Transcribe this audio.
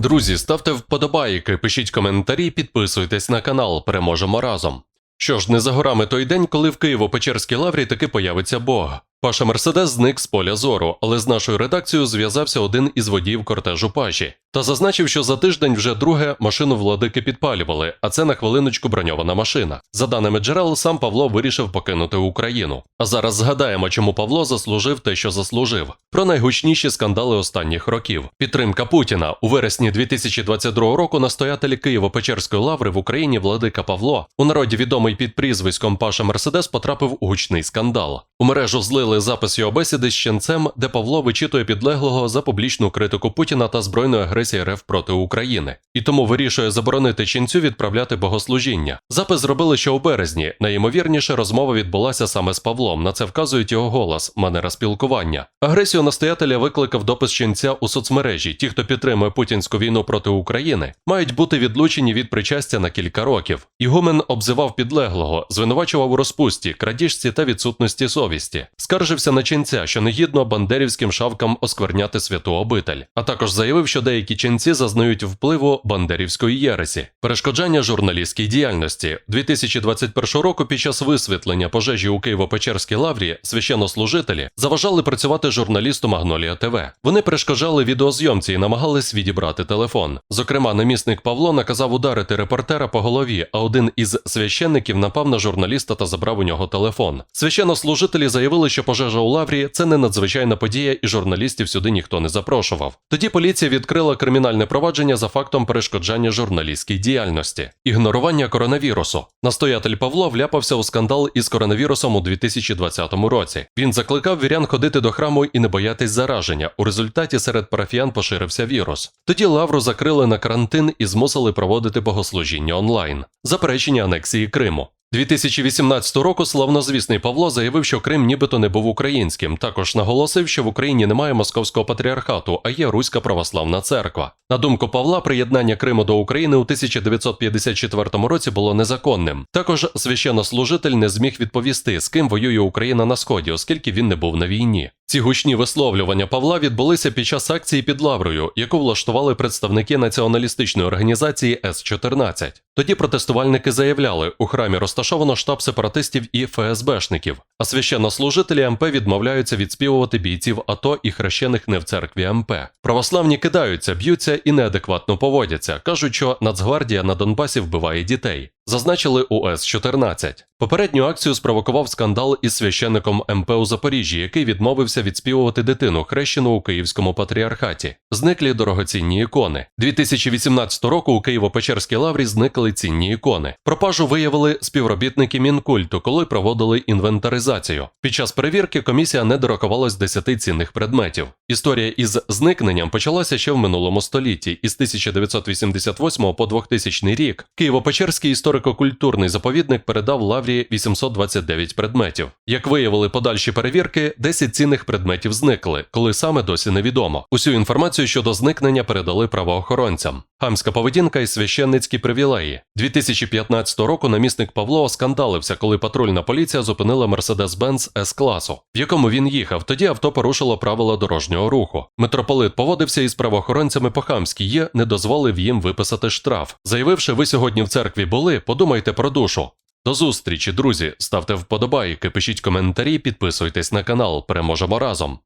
Друзі, ставте вподобайки, пишіть коментарі, підписуйтесь на канал. Переможемо разом. Що ж, не за горами той день, коли в Києво-Печерській лаврі таки появиться Бог. Паша Мерседес зник з поля зору, але з нашою редакцією зв'язався один із водіїв кортежу Паші та зазначив, що за тиждень вже друге машину владики підпалювали, а це на хвилиночку броньована машина. За даними джерел, сам Павло вирішив покинути Україну. А зараз згадаємо, чому Павло заслужив те, що заслужив. Про найгучніші скандали останніх років. Підтримка Путіна у вересні 2022 року настоятелі Києво-Печерської лаври в Україні Владика Павло, у народі відомий під прізвиськом Паша Мерседес, потрапив у гучний скандал. У мережу злили запис його бесіди з ченцем, де Павло вичитує підлеглого за публічну критику Путіна та збройної агресії РФ проти України, і тому вирішує заборонити ченцю відправляти богослужіння. Запис зробили ще у березні. Найімовірніше розмова відбулася саме з Павлом. На це вказують його голос, манера спілкування. Агресію настоятеля викликав допис ченця у соцмережі. Ті, хто підтримує путінську війну проти України, мають бути відлучені від причастя на кілька років. Ігумен обзивав підлеглого, звинувачував у розпусті, крадіжці та відсутності совісті. Скаржився на ченця, що негідно бандерівським шавкам оскверняти святу обитель, а також заявив, що деякі ченці зазнають впливу бандерівської єресі, перешкоджання журналістській діяльності. 2021 року під час висвітлення пожежі у Києво-Печерській лаврі священнослужителі заважали працювати журналісту Магнолія ТВ. Вони перешкоджали відеозйомці і намагались відібрати телефон. Зокрема, намісник Павло наказав ударити репортера по голові, а один із священників напав на журналіста та забрав у нього телефон. Священнослужителі заявили, що пожежа у лаврі це не надзвичайна подія, і журналістів сюди ніхто не запрошував. Тоді поліція відкрила кримінальне провадження за фактом перешкоджання журналістській діяльності, ігнорування коронавірусу. Настоятель Павло вляпався у скандал із коронавірусом у 2020 році. Він закликав вірян ходити до храму і не боятись зараження. У результаті серед парафіян поширився вірус. Тоді лавру закрили на карантин і змусили проводити богослужіння онлайн. Заперечення анексії Криму. 2018 року славнозвісний Павло заявив, що Крим нібито не був українським. Також наголосив, що в Україні немає московського патріархату, а є Руська православна церква. На думку Павла, приєднання Криму до України у 1954 році було незаконним. Також священнослужитель не зміг відповісти, з ким воює Україна на сході, оскільки він не був на війні. Ці гучні висловлювання Павла відбулися під час акції під Лаврою, яку влаштували представники націоналістичної організації С-14. Тоді протестувальники заявляли, у храмі розташовано штаб сепаратистів і ФСБшників, а священнослужителі МП відмовляються відспівувати бійців АТО і хрещених не в церкві МП. Православні кидаються, б'ються і неадекватно поводяться. кажуть, що Нацгвардія на Донбасі вбиває дітей. Зазначили у С-14. Попередню акцію спровокував скандал із священником МП у Запоріжжі, який відмовився відспівувати дитину, хрещену у Київському патріархаті. Зниклі дорогоцінні ікони. 2018 року у Києво-Печерській лаврі зникли цінні ікони. Пропажу виявили співробітники Мінкульту, коли проводили інвентаризацію. Під час перевірки комісія не дорахувалась 10 цінних предметів. Історія із зникненням почалася ще в минулому столітті, із 1988 по 2000 рік. Києво-Печерський історико-культурний заповідник передав лаврі 829 предметів. Як виявили подальші перевірки, 10 цінних предметів зникли, коли саме досі невідомо. Усю інформацію щодо зникнення передали правоохоронцям. Хамська поведінка і священницькі привілеї. 2015 року намісник Павло оскандалився, коли патрульна поліція зупинила Mercedes-Benz С-класу, в якому він їхав. Тоді авто порушило правила дорожнього руху. Митрополит поводився із правоохоронцями по-хамськи і не дозволив їм виписати штраф. Заявивши, ви сьогодні в церкві були, подумайте про душу. До зустрічі, друзі. Ставте вподобайки, пишіть коментарі, підписуйтесь на канал. Переможемо разом.